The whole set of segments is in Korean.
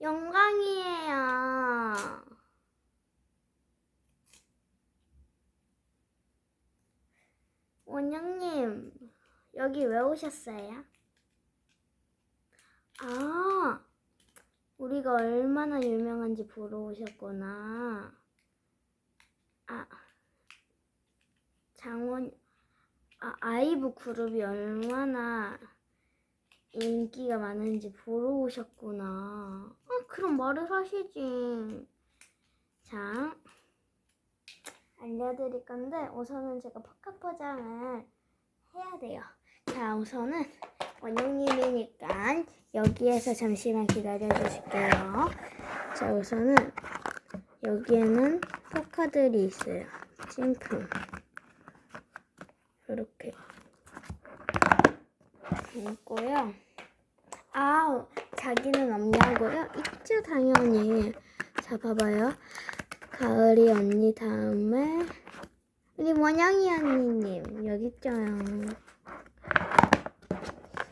영광이에요. 원영님, 여기 왜 오셨어요? 아, 우리가 얼마나 유명한지 보러 오셨구나. 아, 장원, 아, 아이브 그룹이 얼마나 인기가 많은지 보러 오셨구나. 아, 그럼 말을 하시지. 자, 알려드릴 건데, 우선은 제가 퍽카 포장을 해야 돼요. 자, 우선은 원영님이니까 여기에서 잠시만 기다려 주실게요. 자, 우선은 여기에는 포카들이 있어요. 찐품. 이렇게. 있고요. 아, 자기는 없냐고요? 있죠, 당연히. 자, 봐봐요. 가을이 언니 다음에 우리 원영이 언니님 여기 있죠요.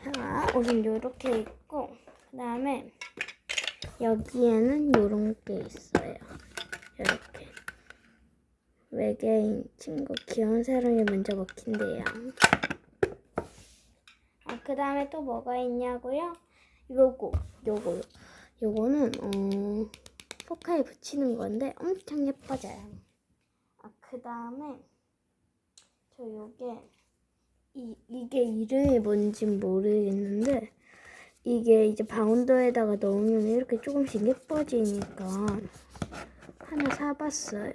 자, 우선 요렇게 있고 그 다음에 여기에는 요런 게 있어요. 이렇게 외계인 친구 귀여운 사람이 먼저 먹힌대요. 아, 그 다음에 또 뭐가 있냐고요? 요거, 요거, 요거는, 어, 포카에 붙이는 건데 엄청 예뻐져요. 아, 그 다음에, 저 요게, 이, 이게 이름이 뭔지 모르겠는데, 이게 이제 바운더에다가 넣으면 이렇게 조금씩 예뻐지니까 하나 사봤어요.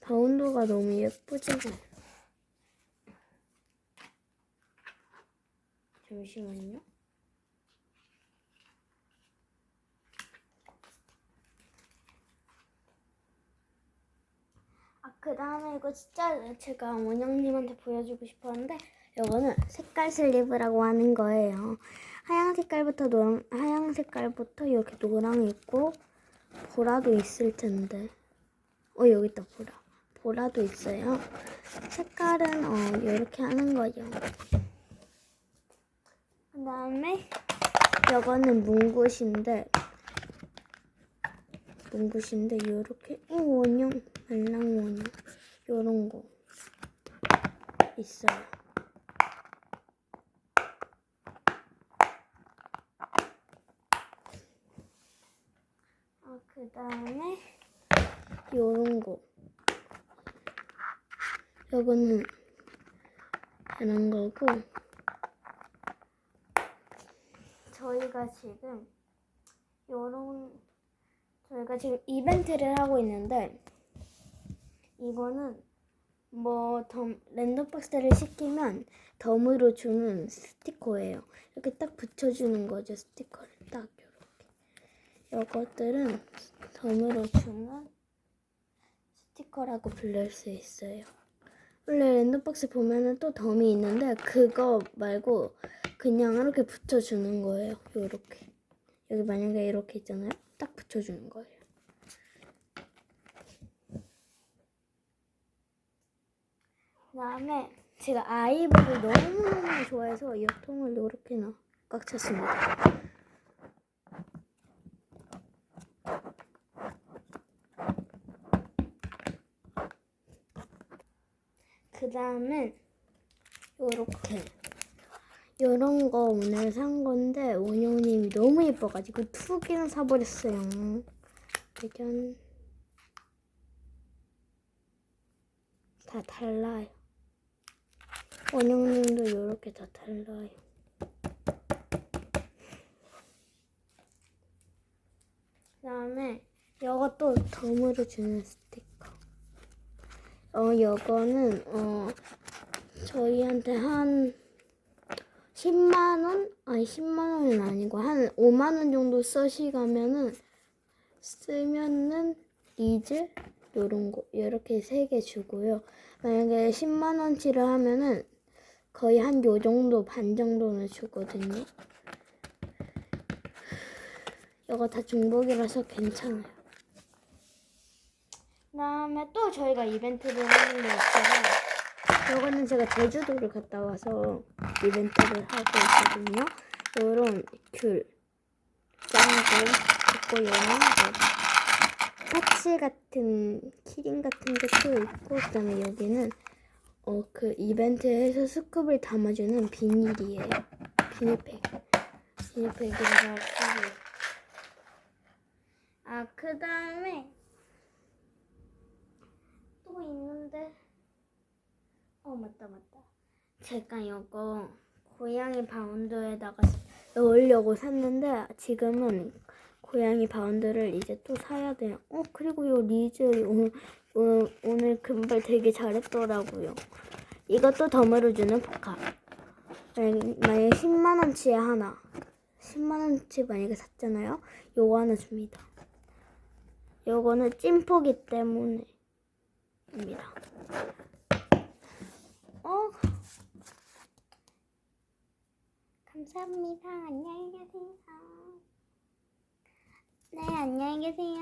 바운더가 너무 예쁘잖아요. 잠시만요. 아, 그 다음에 이거 진짜 제가 원영님한테 보여주고 싶었는데, 이거는 색깔 슬리브라고 하는 거예요. 하양 색깔부터 노랑, 하양 색깔부터 이렇게 노랑 있고, 보라도 있을 텐데. 어, 여기 있다, 보라. 보라도 있어요. 색깔은, 어, 이렇게 하는 거죠. 그 다음에 이거는 문굿인데 문굿인데 요렇게 이 원형 말랑 원형 요런 거 있어요. 아, 그 다음에 요런 거 요거는 이런 거고 저희가 지금 요런 저희가 지금 이벤트를 하고 있는데 이거는 뭐 덤, 랜덤 박스를 시키면 덤으로 주는 스티커예요. 이렇게 딱 붙여주는 거죠 스티커를 딱 이렇게. 이것들은 덤으로 주는 스티커라고 부를 수 있어요. 원래 랜덤박스 보면은 또 덤이 있는데 그거 말고 그냥 이렇게 붙여주는 거예요. 요렇게. 여기 만약에 이렇게 있잖아요. 딱 붙여주는 거예요. 그 다음에 제가 아이브를 너무너무 좋아해서 이 통을 이렇게 나, 꽉 찼습니다. 그 다음에 요렇게 요런 거 오늘 산 건데 원영님이 너무 예뻐가지고 두 개나 사버렸어요. 짜잔. 다 달라요. 원영님도 요렇게 다 달라요. 그 다음에 이것도 덤으로 주는 스티커. 어, 요거는, 어, 저희한테 한 10만 원? 아니, 10만 원은 아니고, 한 5만 원 정도 쓰시가면은, 쓰면은, 리즈? 요런 거, 요렇게 세 개 주고요. 만약에 10만 원치를 하면은, 거의 한 요 정도, 반 정도는 주거든요. 이거 다 중복이라서 괜찮아요. 그다음에 또 저희가 이벤트를 하는 게 있어요. 이거는 제가 제주도를 갔다 와서 이벤트를 하고 있거든요. 요런 귤. 짱구 있고 얘는 파츠 같은 키링 같은 것도 있고 그다음에 여기는 어 그 이벤트에서 스쿱을 담아주는 비닐이에요. 비닐팩. 비닐팩이라고 아 그다음에 또 있는데 어 맞다 맞다 제가 이거 고양이 바운드에다가 넣으려고 샀는데 지금은 고양이 바운드를 이제 또 사야 돼요. 어 그리고 요 리즈 오늘 오늘, 오늘 금발 되게 잘했더라고요. 이것도 덤으로 주는 포카. 만약- 만약에 10만 원치에 하나, 10만 원치 만약에 샀잖아요. 요거 하나 줍니다. 요거는 찐포기 때문에입니다. 어 감사합니다. 안녕히 계세요. 네, 안녕히 계세요.